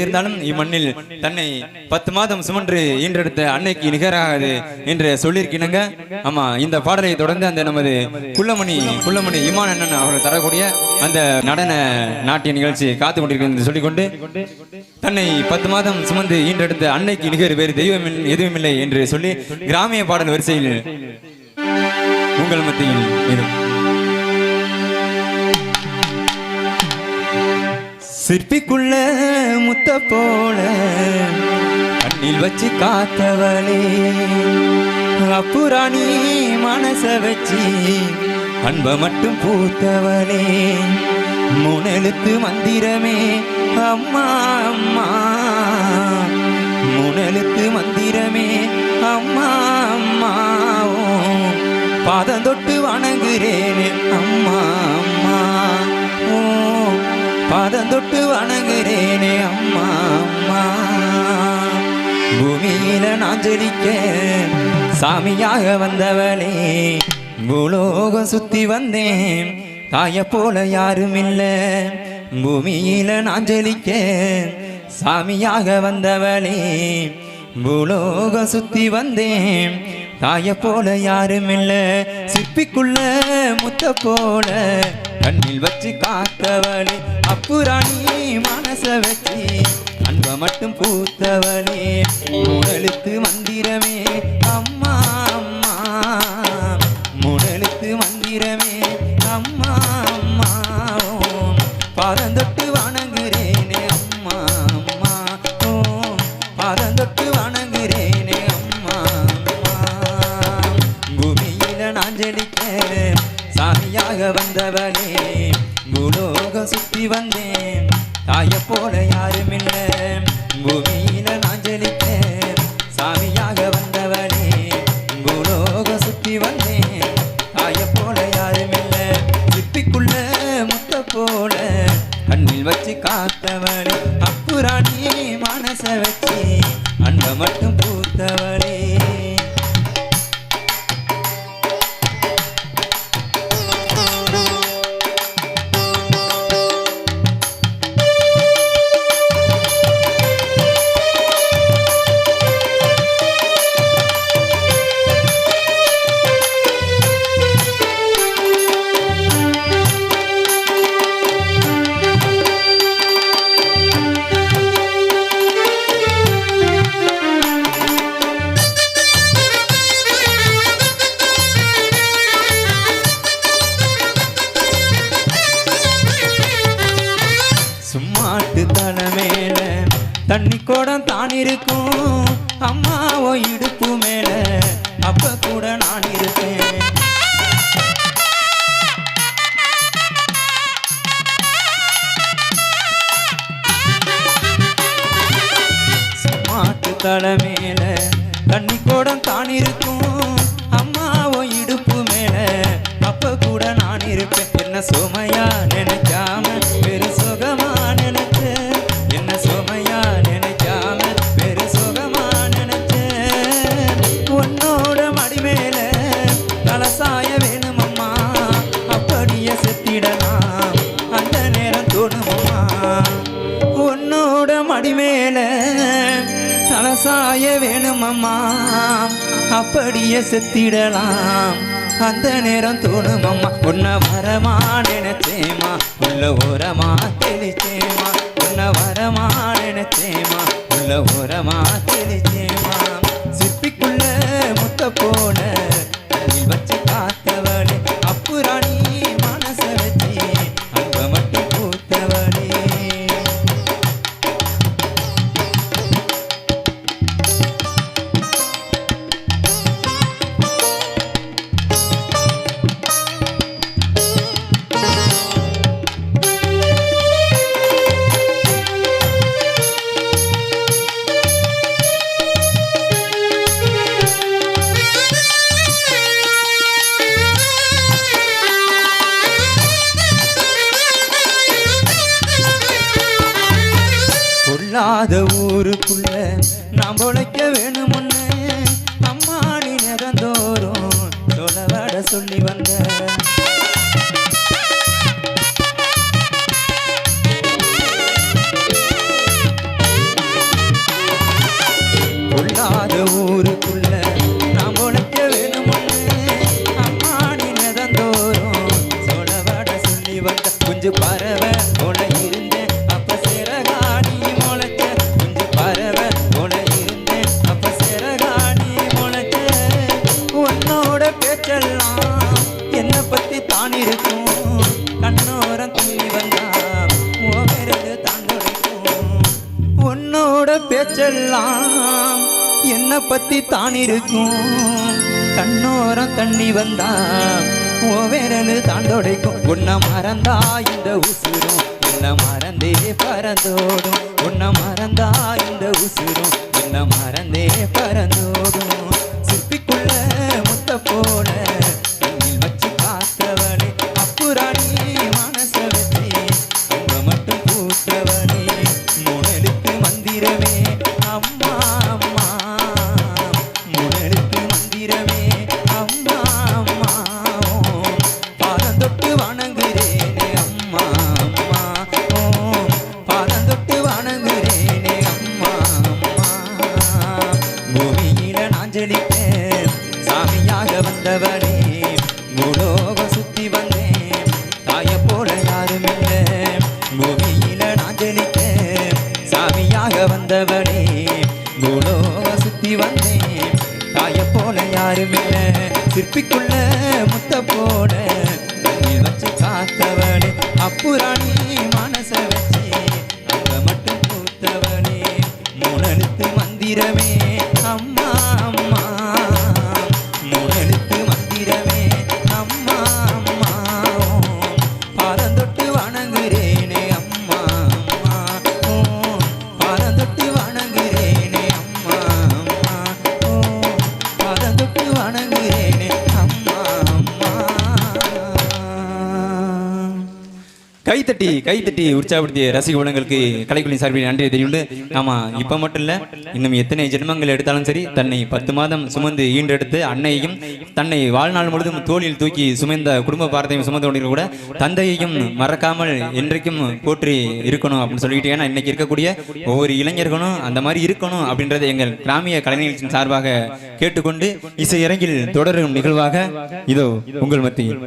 இருந்தாலும் இம்மண்ணில் தன்னை பத்து மாதம் சுமன்று ஈன்றெடுத்த அன்னைக்கு நிகராகாது என்று சொல்லியிருக்கினங்க ஆமா இந்த பாடலை தொடர்ந்து அந்த நமது குள்ளமணி குள்ளமணி இமான் அண்ணன் அவர்கள் தரக்கூடிய அந்த நடன நாட்டிய நிகழ்ச்சி காத்து கொண்டிருக்கிறது சொல்லிக்கொண்டு தன்னை பத்து மாதம் சுமந்து ஈன்றெடுத்த அன்னைக்கு நிகர் வேறு தெய்வம் இல்ல- எதுவுமில்லை என்று சொல்லி கிராமிய பாடல் வரிசையில் உங்கள் மத்தியில் இருக்கும் சிற்பிக்குள்ள முத்த போல கண்ணில் வச்சு காத்தவளே. அப்புராணி மனச வச்சு அன்ப மட்டும் பூத்தவளே. முனலுக்கு மந்திரமே அம்மா அம்மா. முனலுக்கு மந்திரமே அம்மா அம்மாவும் ஓ, பாதம் தொட்டு வணங்குறேனே அம்மா அம்மா. ஓ. பாதம் தொட்டு வணங்குறேனே அம்மா அம்மா. பூமியில நான் ஜெலிக்க சாமியாக வந்தவளே பூலோகம் சுத்தி வந்தேன். தாய போல யாரும் இல்லை பூமியில நான் ஜெலிக்க சாமியாக வந்தவளே பூலோகம் சுத்தி வந்தேன். தாய போல யாரும் இல்லை சிற்பிக்குள்ள முத்த போல. கண்ணில் வச்சு காத்தவளே அப்புராணி மனச வச்சு அன்ப மட்டும் பூத்தவளே முடலுக்கு மந்திரமே அம்மா அம்மா முடலுக்கு மந்திரமே அம்மா அம்மா ஓம். வந்தவனே வந்தவளே பூலோகம் சுத்தி வந்தேன். தாய போல யாரும் இல்ல பூமியில நான் ஜலித்தேன் தண்ணி குடம் தான் இருக்கும். அம்மாவோ இடுப்பு மேல அப்ப கூட நான் இருப்பேன். மாட்டு தலை மேல தண்ணி குடம் தான் இருக்கும். தலசாய வேணுமம்மா அப்படியே செத்திடலாம். அந்த நேரம் தோணுமம்மா. உன்னை வரமா நினைச்சேமா உள்ள ஓரமா தெளிச்சேமா உன்னை வரமா நினைச்சேமா உள்ள ஓரமா தெளிச்சேமா சிற்பிக்குள்ள முத்த போன தொலைக்க வேணுமுன்னு அம்மாடி நிறந்தோறும் தொலைவாட சொல்லி வந்த. உள்ளாத ஊருக்குள்ள உன்னோட பேச்செல்லாம் என்னை பத்தி தான் இருக்கும். கண்ணோரம் தண்ணி வந்தா ஓ விரலு தான் துடைக்கும். உன்னை மறந்தா இந்த உசுரும் என்ன மறந்தே பறந்தோடும். உன்னை மறந்தா இந்த உசுரும் வந்தவனே பூலோகம் சுத்தி வந்தேன் தாய போல யாரும் சிற்பிக்குள்ள முத்த போல வச்சு காத்தவனே அப்புராணி மனச வச்சு. அங்க மட்டும் பூத்தவனே முனெழுத்து மந்திரமே. கைத்தட்டி கைத்தட்டி உற்சாகப்படுத்திய ரசிக உலகங்களுக்கு கலைக்குழுவின் சார்பில் நன்றி தெரியுண்டு ஆமா இப்ப மட்டும் இல்ல இன்னும் எத்தனை ஜென்மங்கள் எடுத்தாலும் சரி தன்னை பத்து மாதம் சுமந்து ஈண்டெடுத்து அன்னையையும் தன்னை வாழ்நாள் முழுதும் தோளில் தூக்கி சுமந்த குடும்ப பாரத்தையும் சுமந்து கொண்டிருக்க கூட தந்தையையும் மறக்காமல் என்றைக்கும் போற்றி இருக்கணும் அப்படின்னு சொல்லிட்டு ஏன்னா இன்னைக்கு இருக்கக்கூடிய ஒவ்வொரு இளைஞர்களும் அந்த மாதிரி இருக்கணும் அப்படின்றத எங்கள் கிராமிய கலை நிகழ்ச்சியின் சார்பாக கேட்டுக்கொண்டு இசை இறங்கில் தொடரும் நிகழ்வாக இதோ உங்கள் மத்தியில்.